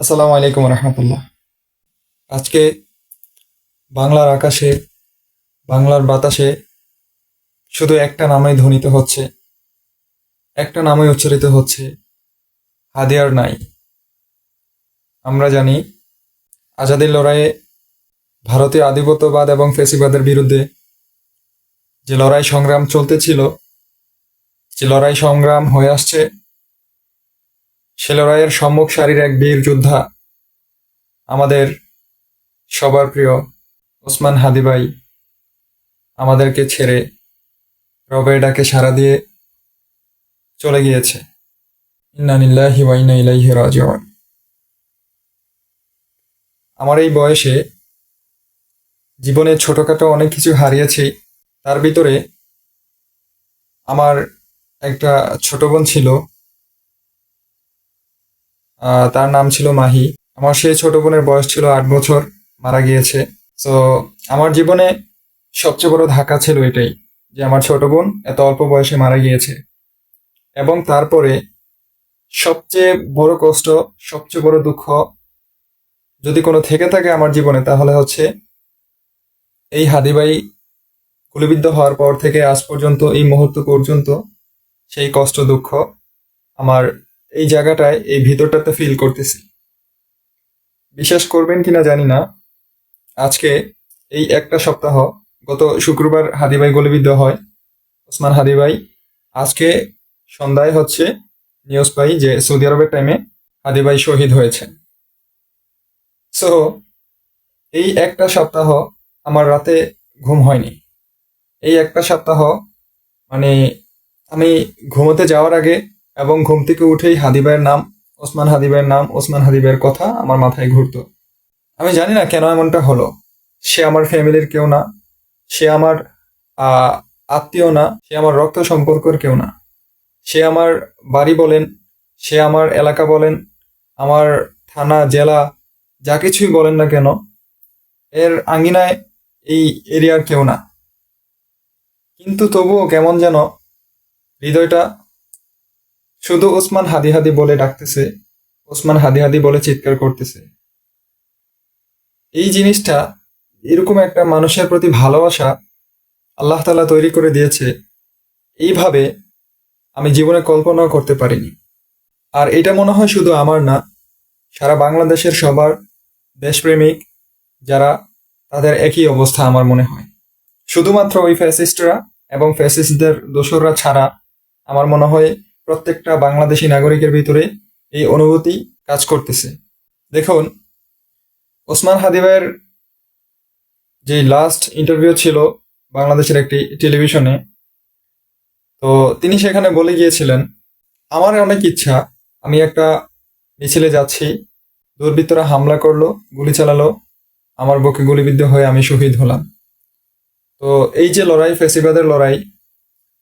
আসসালামু আলাইকুম রহমতুল্লাহ। আজকে বাংলার আকাশে, বাংলার বাতাসে শুধু একটা নামই ধ্বনিত হচ্ছে, একটা নামই উচ্চারিত হচ্ছে, হাদিয়ার নাই। আমরা জানি আজাদের লড়াইয়ে ভারতীয় আধিপত্যবাদ এবং ফেসিবাদের বিরুদ্ধে যে লড়াই সংগ্রাম চলতেছিল, যে লড়াই সংগ্রাম হয়ে আসছে সে লড়াইয়ের সম্মুখ সারির এক বীর যোদ্ধা, আমাদের সবার প্রিয় ওসমান হাদিবাই আমাদেরকে ছেড়ে রবের ডাকে সাড়া দিয়ে চলে গিয়েছে। আমার এই বয়সে জীবনে ছোটখাটো অনেক কিছু হারিয়েছি, তার ভিতরে আমার একটা ছোট বোন ছিল তার নাম ছিল মাহি। আমার সেই ছোট বোনের বয়স ছিল আট বছর, মারা গিয়েছে। তো আমার জীবনে সবচেয়ে বড় ধাক্কা ছিল এটাই, যে আমার ছোট বোন এত অল্প বয়সে মারা গিয়েছে। এবং তারপরে সবচেয়ে বড় কষ্ট, সবচেয়ে বড় দুঃখ যদি কোনো থেকে থাকে আমার জীবনে, তাহলে হচ্ছে এই হাদিবাই গুলিবিদ্ধ হওয়ার পর থেকে আজ পর্যন্ত, এই মুহূর্ত পর্যন্ত সেই কষ্ট, দুঃখ আমার এই জায়গাটায়, এই ভিতরটাতে ফিল করতেছি। বিশ্বাস করবেন কিনা জানি না। আজকে এই একটা সপ্তাহ, গত শুক্রবার হাদিবাই গলিবিদ্ধ হয়, ওসমান হাদিবাই। আজকে সন্ধ্যায় হচ্ছে নিউজ পাই যে সৌদি আরবের টাইমে হাদিবাই শহীদ হয়েছেন। সো এই একটা সপ্তাহ আমার রাতে ঘুম হয়নি। এই একটা সপ্তাহ মানে আমি ঘুমোতে যাওয়ার আগে এবং ঘুম থেকে উঠেই হাদিবাইয়ের নাম, ওসমান হাদিবাইয়ের নাম, ওসমান হাদিবাইয়ের কথা আমার মাথায় ঘুরতো। আমি জানি না কেন এমনটা হলো। সে আমার ফ্যামিলির কেউ না। সে আমার আত্মীয় না। সে আমার রক্ত সম্পর্কের কেউ না। সে আমার বাড়ি বলেন, সে আমার এলাকা বলেন, আমার থানা, জেলা, যা কিছুই বলেন না কেন, এর আঙিনায় এই এরিয়ার কেউ না। কিন্তু তবুও কেমন যেন হৃদয়টা শুধু ওসমান হাদি হাদি বলে ডাকতেছে, ওসমান হাদি হাদি বলে চিৎকার করতেছে। এই জিনিসটা এরকম একটা মানুষের প্রতি ভালোবাসা আল্লাহ তালা তৈরি করে দিয়েছে। এইভাবে আমি জীবনে কল্পনাও করতে পারিনি। আর এটা মনে হয় শুধু আমার না, সারা বাংলাদেশের সবার দেশপ্রেমিক যারা তাদের একই অবস্থা আমার মনে হয়। শুধুমাত্র ওই ফ্যাসিস্টরা এবং ফ্যাসিস্টদের দোসররা ছাড়া আমার মনে হয় প্রত্যেকটা বাংলাদেশি নাগরিকের ভিতরে এই অনুভূতি কাজ করতেছে। দেখুন, ওসমান হাদিবের যে লাস্ট ইন্টারভিউ ছিল বাংলাদেশের একটি টেলিভিশনে তো তিনি সেখানে বলে গিয়েছিলেন, আমার অনেক ইচ্ছা, আমি একটা মিছিলে যাচ্ছি, দুর্বৃত্তরা হামলা করল, গুলি চালালো, আমার বুকে গুলিবিদ্ধ হয়ে আমি শহীদ হলাম। তো এই যে লড়াই, ফেসিবাদের লড়াই,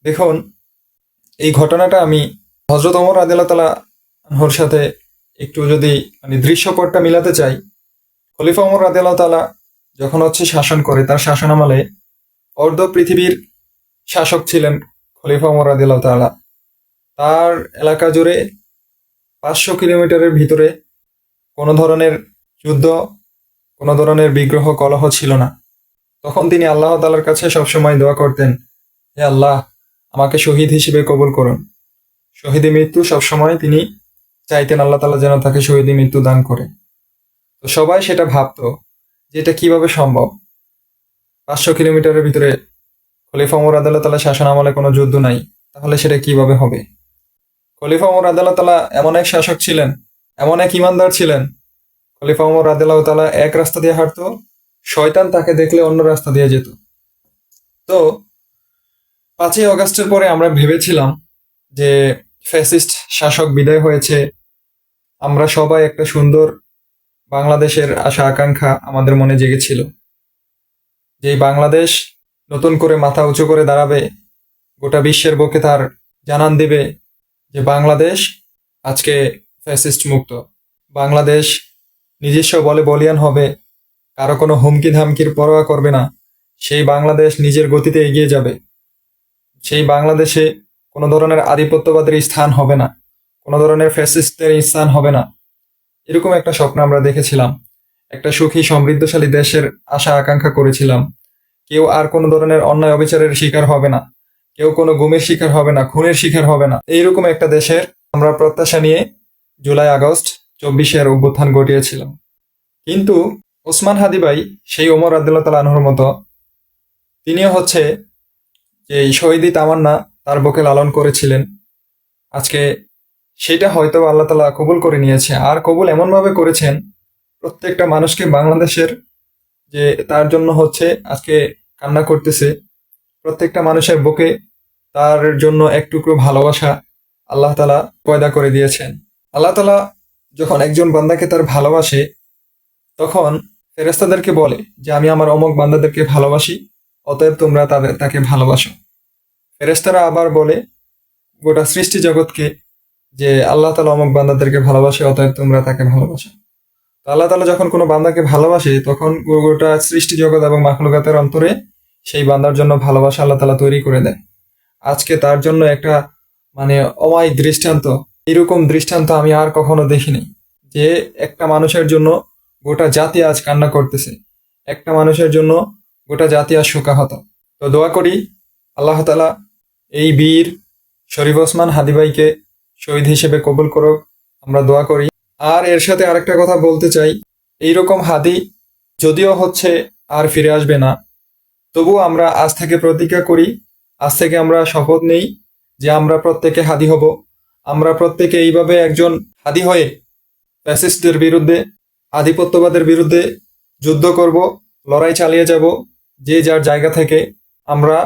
দেখুন এই ঘটনাটা আমি হজরত অমর আদিল্লা তালা ওর সাথে একটু যদি মানে দৃশ্যপটটা মিলাতে চাই, খলিফা ওমর আদিল্লাহ তালা যখন হচ্ছে শাসন করে, তার শাসনামলে অর্ধ পৃথিবীর শাসক ছিলেন খলিফা ওমর আদিল্লাহ তালা তার এলাকা জুড়ে পাঁচশো কিলোমিটারের ভিতরে কোনো ধরনের যুদ্ধ, কোনো ধরনের বিগ্রহ, কলহ ছিল না। তখন তিনি আল্লাহ তালার কাছে সবসময় দোয়া করতেন, হে আল্লাহ আমাকে শহীদ হিসেবে কবুল করুন। শহীদী মৃত্যু সবসময় তিনি চাইতেন আল্লাহ তালা যেন তাকে শহীদী মৃত্যু দান করে। তো সবাই সেটা ভাবতো যে এটা কীভাবে সম্ভব? পাঁচশো কিলোমিটারের ভিতরে খলিফা ওমর আদাল্লাহ তালা শাসন আমলে কোনো যুদ্ধ নাই, তাহলে সেটা কীভাবে হবে? খলিফা ওমর আদাল্লাহ তালা এমন এক শাসক ছিলেন, এমন এক ইমানদার ছিলেন। খলিফা ওমর আদাল্লাহ তালা এক রাস্তা দিয়ে হাঁটতো, শয়তান তাকে দেখলে অন্য রাস্তা দিয়ে যেত। তো পাঁচই অগাস্টের পরে আমরা ভেবেছিলাম যে ফ্যাসিস্ট শাসক বিদায় হয়েছে। আমরা সবাই একটা সুন্দর বাংলাদেশের আশা, আকাঙ্ক্ষা আমাদের মনে জেগেছিল। যে বাংলাদেশ নতুন করে মাথা উঁচু করে দাঁড়াবে, গোটা বিশ্বের বুকে তার জানান দেবে যে বাংলাদেশ আজকে ফ্যাসিস্ট মুক্ত। বাংলাদেশ নিজস্ব বলে বলিয়ান হবে, কারও কোনো হুমকি ধামকির পরোয়া করবে না। সেই বাংলাদেশ নিজের গতিতে এগিয়ে যাবে। সেই বাংলাদেশে কোনো ধরনের আধিপত্যবাদের স্থান হবে না, কোনো ধরনের ফ্যাসিস্টের স্থান হবে না। এরকম একটা স্বপ্ন আমরা দেখেছিলাম। একটা সুখী, সমৃদ্ধশালী দেশের আশা, আকাঙ্ক্ষা করেছিলাম। কেউ আর কোনো ধরনের অন্যায় অবিচারের শিকার হবে না। কেউ কোনো গুমের শিকার হবে না, খুনের শিকার হবে না। এইরকম একটা দেশের আমরা প্রত্যাশা নিয়ে জুলাই, আগস্ট চব্বিশের অভ্যুত্থান ঘটিয়েছিলাম। কিন্তু ওসমান হাদি ভাই, সেই ওমর আবদুল্লাহ তাল আনহর মতো, তিনিও হচ্ছে যে শহীদি তামান্না তার বুকে লালন করেছিলেন। আজকে সেটা হয়তো আল্লাহ তালা কবুল করে নিয়েছে। আর কবুল এমনভাবে করেছেন, প্রত্যেকটা মানুষকে বাংলাদেশের যে তার জন্য হচ্ছে আজকে কান্না করতেছে, প্রত্যেকটা মানুষের বুকে তার জন্য এক টুকরো ভালোবাসা আল্লাহ তালা পয়দা করে দিয়েছেন। আল্লাহ তালা যখন একজন বান্দাকে তার ভালোবাসে, তখন ফেরেস্তাদেরকে বলে যে, আমি আমার অমক বান্দাদেরকে ভালোবাসি অতএব তোমরা তাদের, তাকে ভালোবাসো। ফেরেস্তারা আবার বলে, গোটা সৃষ্টি জগৎকে যে আল্লাহ তালা অমক বান্দাদেরকে ভালোবাসে, অতএব তোমরা তাকে ভালোবাসো। তো আল্লাহ তালা যখন কোনো বান্দাকে ভালোবাসে, তখন গোটা সৃষ্টি জগৎ এবং মাখলুকাতের অন্তরে সেই বান্দার জন্য ভালোবাসা আল্লাহ তালা তৈরি করে দেয় আজকে তার জন্য একটা মানে অমায়িক দৃষ্টান্ত, এরকম দৃষ্টান্ত আমি আর কখনো দেখিনি, যে একটা মানুষের জন্য গোটা জাতি আজ কান্না করতেছে। একটা মানুষের জন্য গোটা জাতি আজ শোকাহত। তো দোয়া করি আল্লাহ তালা এই বীর শরীফ ওসমান হাদিবাইকে শহীদ হিসেবে কবুল করুক, আমরা দোয়া করি। আর এর সাথে আরেকটা কথা বলতে চাই, এইরকম হাদি যদিও হচ্ছে আর ফিরে আসবে না তবু আমরা আজ থেকে প্রতিজ্ঞা করি, আজ থেকে আমরা শপথ নেই যে আমরা প্রত্যেকে হাদি হব। আমরা প্রত্যেকে এইভাবে একজন হাদি হয়ে ফ্যাসিস্টদের বিরুদ্ধে, আধিপত্যবাদের বিরুদ্ধে যুদ্ধ করব, লড়াই চালিয়ে যাব যে যার জায়গা থেকে আমরা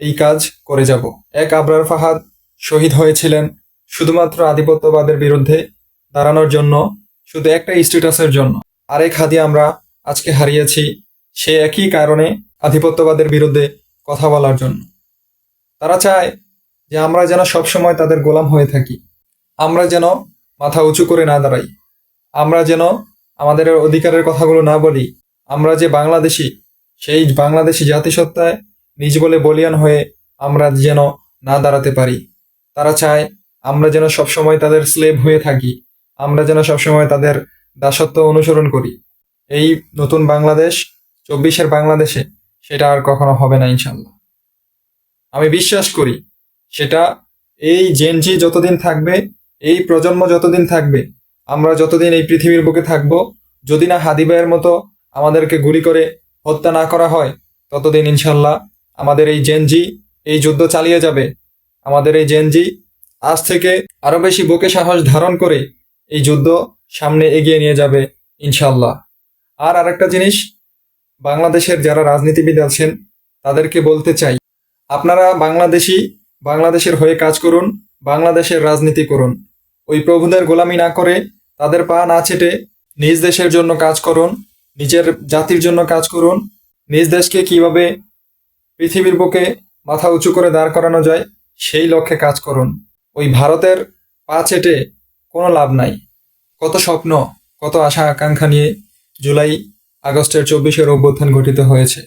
এই কাজ করে যাব। এক আবরার ফাহাদ শহীদ হয়েছিলেন শুধুমাত্র আধিপত্যবাদের বিরুদ্ধে দাঁড়ানোর জন্য, শুধু একটা স্ট্যাটাসের জন্য। আরেক হাদি আমরা আজকে হারিয়েছি, সে একই কারণে আধিপত্যবাদের বিরুদ্ধে কথা বলার জন্য। তারা চায় যে আমরা যেন সবসময় তাদের গোলাম হয়ে থাকি। আমরা যেন মাথা উঁচু করে না দাঁড়াই। আমরা যেন আমাদের অধিকারের কথাগুলো না বলি। আমরা যে বাংলাদেশি সেই বাংলাদেশি জাতিসত্তায় নিজ বলে বলিয়ান হয়ে আমরা যেন না দাঁড়াতে পারি। তারা চায় আমরা যেন সবসময় তাদের স্লেভ হয়ে থাকি, আমরা যেন সবসময় তাদের দাসত্ব অনুসরণ করি। এই নতুন বাংলাদেশ, চব্বিশের বাংলাদেশে সেটা আর কখনো হবে না ইনশাল্লাহ আমি বিশ্বাস করি সেটা এই জেনজি যতদিন থাকবে, এই প্রজন্ম যতদিন থাকবে, আমরা যতদিন এই পৃথিবীর বুকে থাকব, যদি না হাদিবাইয়ের মতো আমাদেরকে গুলি করে হত্যা না করা হয়, ততদিন ইনশাল্লাহ আমাদের এই জেনজি এই যুদ্ধ চালিয়ে যাবে। আমাদের এই জেনজি আজ থেকে আরও বেশি বুকে সাহস ধারণ করে এই যুদ্ধ সামনে এগিয়ে নিয়ে যাবে ইনশাল্লাহ। আর আরেকটা জিনিস, বাংলাদেশের যারা রাজনীতিবিদ আছেন, তাদেরকে বলতে চাই, আপনারা বাংলাদেশি, বাংলাদেশের হয়ে কাজ করুন, বাংলাদেশের রাজনীতি করুন। ওই প্রভুদের গোলামি না করে তাদের পা না ছেটে নিজ দেশের জন্য কাজ করুন নিজের জাতির জন্য কাজ করুন। নিজ দেশকে কীভাবে পৃথিবীর বুকে মাথা উঁচু করে দাঁড় করানো যায়, সেই লক্ষ্যে কাজ করুন। ওই ভারতের পা চেটে কোনো লাভ নাই। কত স্বপ্ন, কত আশা আকাঙ্ক্ষা নিয়ে জুলাই আগস্টের চব্বিশের অভ্যুত্থান ঘটিত হয়েছে।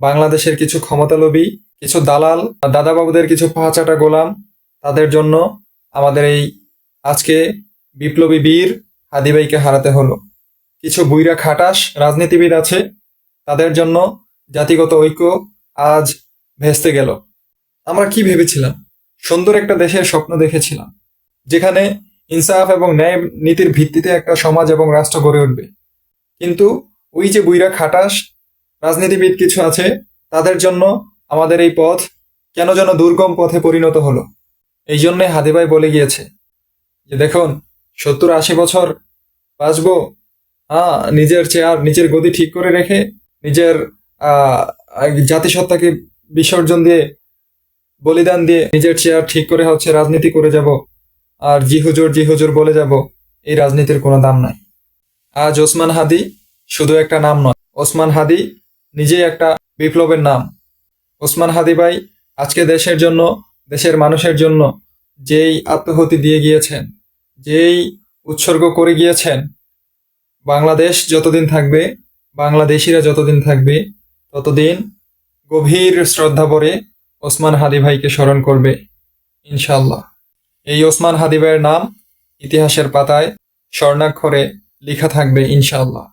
বাংলাদেশের কিছু ক্ষমতালোভী, কিছু দালাল দাদাবাবুদের কিছু পাহাচাটা গোলাম, তাদের জন্য আমাদের এই আজকে বিপ্লবী বীর হাদিবাইকে হারাতে হলো। কিছু বুইরা খাটাস রাজনীতিবিদ আছে, তাদের জন্য জাতিগত ঐক্য আজ ভেস্তে গেল। আমরা কি ভেবেছিলাম? সুন্দর একটা দেশের স্বপ্ন দেখেছিলাম, যেখানে ইনসাফ এবং ন্যায় নীতির ভিত্তিতে একটা সমাজ এবং রাষ্ট্র গড়ে উঠবে। কিন্তু ওই যে বুইরা খাটাস রাজনীতিবিদ কিছু আছে, তাদের জন্য আমাদের এই পথ কেন যেন দুর্গম পথে পরিণত হলো। এই জন্যে হাদিবাই বলে গিয়েছে যে, দেখুন, সত্তর আশি বছর বাঁচবো নিজের চেয়ার, নিজের গদি ঠিক করে রেখে, নিজের জাতিসত্তাকে বিসর্জন দিয়ে, বলিদান দিয়ে নিজের চেয়ার ঠিক করে হচ্ছে রাজনীতি করে যাব। আর জি হুজুর জি হুজুর বলে যাব, এই রাজনীতির কোনো দাম নাই। আজ ওসমান হাদি শুধু একটা নাম নয়, ওসমান হাদি নিজেই একটা বিপ্লবের নাম। ওসমান হাদি ভাই আজকে দেশের জন্য, দেশের মানুষের জন্য যেই আত্মহতি দিয়ে গিয়েছেন, যেই উৎসর্গ করে গিয়েছেন বাংলাদেশ যতদিন থাকবে, বাংলাদেশিরা যতদিন থাকবে, ততদিন গভীর শ্রদ্ধা ভরে ওসমান হাদি ভাইকে স্মরণ করবে ইনশাল্লাহ এই ওসমান হাদি ভাইয়ের নাম ইতিহাসের পাতায় স্বর্ণাক্ষরে লেখা থাকবে, ইনশাআল্লাহ।